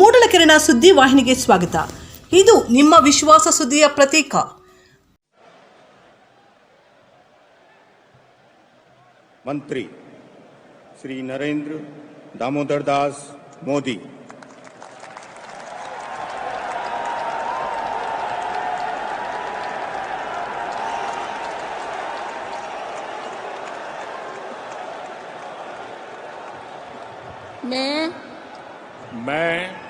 ಮೂಡಲಕೆರೆನ ಸುದ್ದಿ ವಾಹಿನಿಗೆ ಸ್ವಾಗತ. ಇದು ನಿಮ್ಮ ವಿಶ್ವಾಸ ಸುದ್ದಿಯ ಪ್ರತೀಕ. ಮಂತ್ರಿ ಶ್ರೀ ನರೇಂದ್ರ ದಾಮೋದರ್ ದಾಸ್ ಮೋದಿ. मैं मैं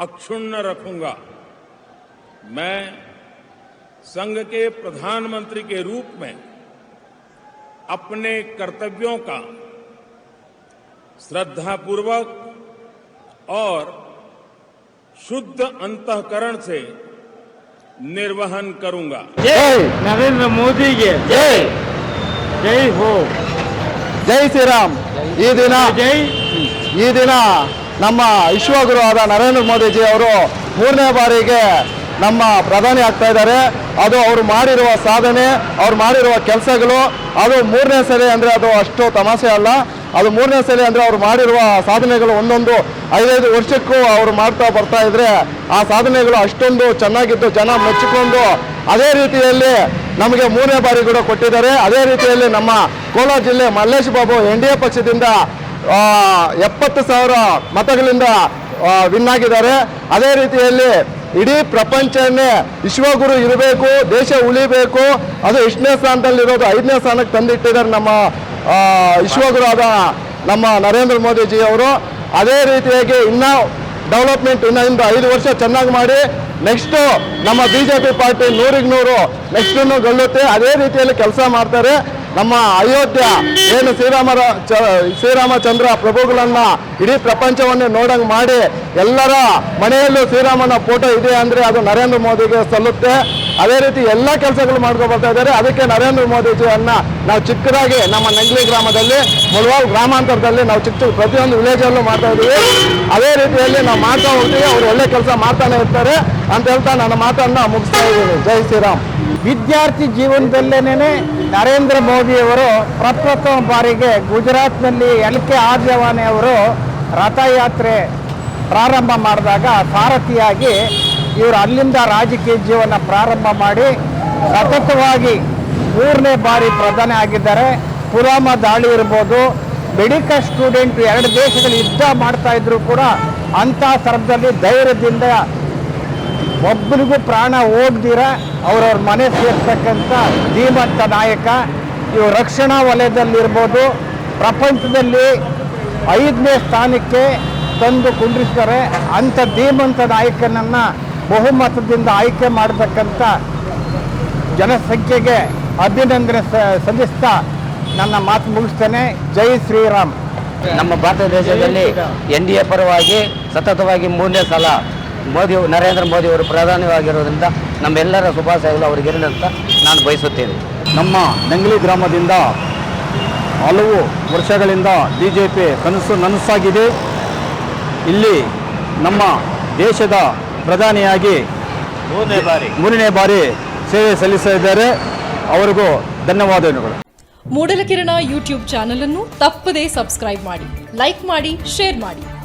अक्षुण्ण रखूंगा मैं संघ के प्रधानमंत्री के रूप में अपने कर्तव्यों का श्रद्धापूर्वक और शुद्ध अंतकरण से निर्वहन करूंगा जय नरेंद्र मोदी के जय जय हो ಜೈ ಶ್ರೀರಾಮ್ ಈ ದಿನ जय ಈ ದಿನ ನಮ್ಮ ವಿಶ್ವಗುರು ಆದ ನರೇಂದ್ರ ಮೋದಿಜಿ ಅವರು ಮೂರನೇ ಬಾರಿಗೆ ನಮ್ಮ ಪ್ರಧಾನಿ ಆಗ್ತಾ ಇದ್ದಾರೆ. ಅದು ಅವರು ಮಾಡಿರುವ ಸಾಧನೆ, ಅವ್ರು ಮಾಡಿರುವ ಕೆಲಸಗಳು. ಅದು ಮೂರನೇ ಸಲ ಅಂದರೆ ಅದು ಅಷ್ಟು ತಮಾಷೆ ಅಲ್ಲ. ಅದು ಮೂರನೇ ಸಲ ಅಂದರೆ ಅವ್ರು ಮಾಡಿರುವ ಸಾಧನೆಗಳು ಒಂದೊಂದು ಐದೈದು ವರ್ಷಕ್ಕೂ ಅವರು ಮಾಡ್ತಾ ಬರ್ತಾ ಇದ್ರೆ ಆ ಸಾಧನೆಗಳು ಅಷ್ಟೊಂದು ಚೆನ್ನಾಗಿದ್ದು ಜನ ಮೆಚ್ಚಿಕೊಂಡು ಅದೇ ರೀತಿಯಲ್ಲಿ ನಮಗೆ ಮೂರನೇ ಬಾರಿ ಕೂಡ ಕೊಟ್ಟಿದ್ದಾರೆ. ಅದೇ ರೀತಿಯಲ್ಲಿ ನಮ್ಮ ಕೋಲಾರ ಜಿಲ್ಲೆ Mallesh Babu N D A ಪಕ್ಷದಿಂದ ಎಪ್ಪತ್ತು ಸಾವಿರ ಮತಗಳಿಂದ ವಿನ್ ಆಗಿದ್ದಾರೆ. ಅದೇ ರೀತಿಯಲ್ಲಿ ಇಡೀ ಪ್ರಪಂಚನೇ ವಿಶ್ವಗುರು ಇರಬೇಕು, ದೇಶ ಉಳಿಬೇಕು. ಅದು ಎಷ್ಟನೇ ಸ್ಥಾನದಲ್ಲಿರೋದು ಐದನೇ ಸ್ಥಾನಕ್ಕೆ ತಂದಿಟ್ಟಿದ್ದಾರೆ ನಮ್ಮ ವಿಶ್ವಗುರುವಾದ ನಮ್ಮ ನರೇಂದ್ರ ಮೋದಿಜಿ ಅವರು. ಅದೇ ರೀತಿಯಾಗಿ ಇನ್ನೂ ಡೆವಲಪ್ಮೆಂಟ್ ಇನ್ನೂ ಐದು ವರ್ಷ ಚೆನ್ನಾಗಿ ಮಾಡಿ ನೆಕ್ಸ್ಟು ನಮ್ಮ ಬಿ ಜೆ ಪಿ ಪಾರ್ಟಿ ನೂರಿಗೆ ನೂರು ನೆಕ್ಸ್ಟನ್ನು ಗೆಲ್ಲುತ್ತೆ. ಅದೇ ರೀತಿಯಲ್ಲಿ ಕೆಲಸ ಮಾಡ್ತಾರೆ. ನಮ್ಮ ಅಯೋಧ್ಯ ಏನು ಶ್ರೀರಾಮರ ಶ್ರೀರಾಮಚಂದ್ರ ಪ್ರಭುಗಳನ್ನ ಇಡೀ ಪ್ರಪಂಚವನ್ನೇ ನೋಡಂಗೆ ಮಾಡಿ ಎಲ್ಲರ ಮನೆಯಲ್ಲೂ ಶ್ರೀರಾಮನ ಫೋಟೋ ಇದೆ ಅಂದರೆ ಅದು ನರೇಂದ್ರ ಮೋದಿಗೆ ಸಲ್ಲುತ್ತೆ. ಅದೇ ರೀತಿ ಎಲ್ಲ ಕೆಲಸಗಳು ಮಾಡ್ಕೊಬರ್ತಾ ಬರ್ತಾ ಇದ್ದಾರೆ. ಅದಕ್ಕೆ ನರೇಂದ್ರ ಮೋದಿಜಿಯನ್ನ ನಾವು ಚಿಕ್ಕದಾಗಿ ನಮ್ಮ ನಂಗ್ಲಿ ಗ್ರಾಮದಲ್ಲಿ ಮುಳವಾಲ್ ಗ್ರಾಮಾಂತರದಲ್ಲಿ ನಾವು ಚಿಕ್ಕ ಚಿಕ್ಕ ಪ್ರತಿಯೊಂದು ವಿಲೇಜಲ್ಲೂ ಮಾಡ್ತಾ ಇದ್ದೀವಿ. ಅದೇ ರೀತಿಯಲ್ಲಿ ನಾವು ಮಾಡ್ತಾ ಹೋಗ್ತೀವಿ. ಅವರು ಒಳ್ಳೆ ಕೆಲಸ ಮಾಡ್ತಾನೆ ಇರ್ತಾರೆ ಅಂತ ಹೇಳ್ತಾ ನನ್ನ ಮಾತನ್ನ ಮುಗಿಸ್ತಾ ಇದ್ದೀನಿ. ಜೈ ಶ್ರೀರಾಮ್. ವಿದ್ಯಾರ್ಥಿ ಜೀವನದಲ್ಲೇನೆ ನರೇಂದ್ರ ಮೋದಿಯವರು ಪ್ರಪ್ರಥಮ ಬಾರಿಗೆ ಗುಜರಾತ್ನಲ್ಲಿ ಎಲ್ ಕೆ ಆರ್ಜವಾನೆ ಅವರು ರಥಯಾತ್ರೆ ಪ್ರಾರಂಭ ಮಾಡಿದಾಗ ಸಾರಥಿಯಾಗಿ ಇವರು ಅಲ್ಲಿಂದ ರಾಜಕೀಯ ಜೀವನ ಪ್ರಾರಂಭ ಮಾಡಿ ಸತತವಾಗಿ ಮೂರನೇ ಬಾರಿ ಪ್ರಧಾನಿ ಆಗಿದ್ದಾರೆ. ಪುಲ್ವಾಮಾ ದಾಳಿ ಇರ್ಬೋದು, ಮೆಡಿಕಲ್ ಸ್ಟೂಡೆಂಟ್ ಎರಡು ದೇಶಗಳು ಯುದ್ಧ ಮಾಡ್ತಾ ಇದ್ರು ಕೂಡ ಅಂಥ ಸಂದರ್ಭದಲ್ಲಿ ಧೈರ್ಯದಿಂದ ಒಬ್ಬರಿಗೂ ಪ್ರಾಣ ಹೋಗ್ದಿರ ಅವ್ರವ್ರ ಮನೆ ಸೇರ್ತಕ್ಕಂಥ ಧೀಮಂತ ನಾಯಕ ಇವು ರಕ್ಷಣಾ ವಲಯದಲ್ಲಿರ್ಬೋದು, ಪ್ರಪಂಚದಲ್ಲಿ ಐದನೇ ಸ್ಥಾನಕ್ಕೆ ತಂದು ಕುಂಡ್ರಿಸ್ತಾರೆ. ಅಂಥ ಧೀಮಂತ ನಾಯಕನನ್ನು ಬಹುಮತದಿಂದ ಆಯ್ಕೆ ಮಾಡತಕ್ಕಂಥ ಜನಸಂಖ್ಯೆಗೆ ಅಭಿನಂದನೆ ಸಲ್ಲಿಸ್ತಾ ನನ್ನ ಮಾತು ಮುಗಿಸ್ತೇನೆ. ಜೈ ಶ್ರೀರಾಮ್. ನಮ್ಮ ಭಾರತ ದೇಶದಲ್ಲಿ ಎನ್ ಡಿ ಎ ಪರವಾಗಿ ಸತತವಾಗಿ ಮೂರನೇ ಸಲ ಮೋದಿ ನರೇಂದ್ರ ಮೋದಿ ಅವರು ಪ್ರಧಾನಿಯಾಗಿರೋದ್ರಿಂದ ನಮ್ಮೆಲ್ಲರ ಶುಭಾಶಯಗಳು ಅವರಿಗಿರಲಿ ಅಂತ ನಾನು ಬಯಸುತ್ತೇನೆ. ನಮ್ಮ ನಂಗ್ಲಿ ಗ್ರಾಮದಿಂದ ಹಲವು ವರ್ಷಗಳಿಂದ ಬಿ ಜೆ ಪಿ ಕನಸು ನನಸಾಗಿದೆ. ಇಲ್ಲಿ ನಮ್ಮ ದೇಶದ ಪ್ರಧಾನಿಯಾಗಿ ಮೂರನೇ ಬಾರಿ. ಮೂರನೇ ಬಾರಿ ಸೇವೆ ಸಲ್ಲಿಸಿದ್ದಾರೆ ಅವರಿಗೂ ಧನ್ಯವಾದಗಳು. ಮೂಡಲಕಿರಣ ಯೂಟ್ಯೂಬ್ ಚಾನಲ್ ಅನ್ನು ತಪ್ಪದೇ ಸಬ್ಸ್ಕ್ರೈಬ್ ಮಾಡಿ ಲೈಕ್ ಮಾಡಿ ಶೇರ್ ಮಾಡಿ.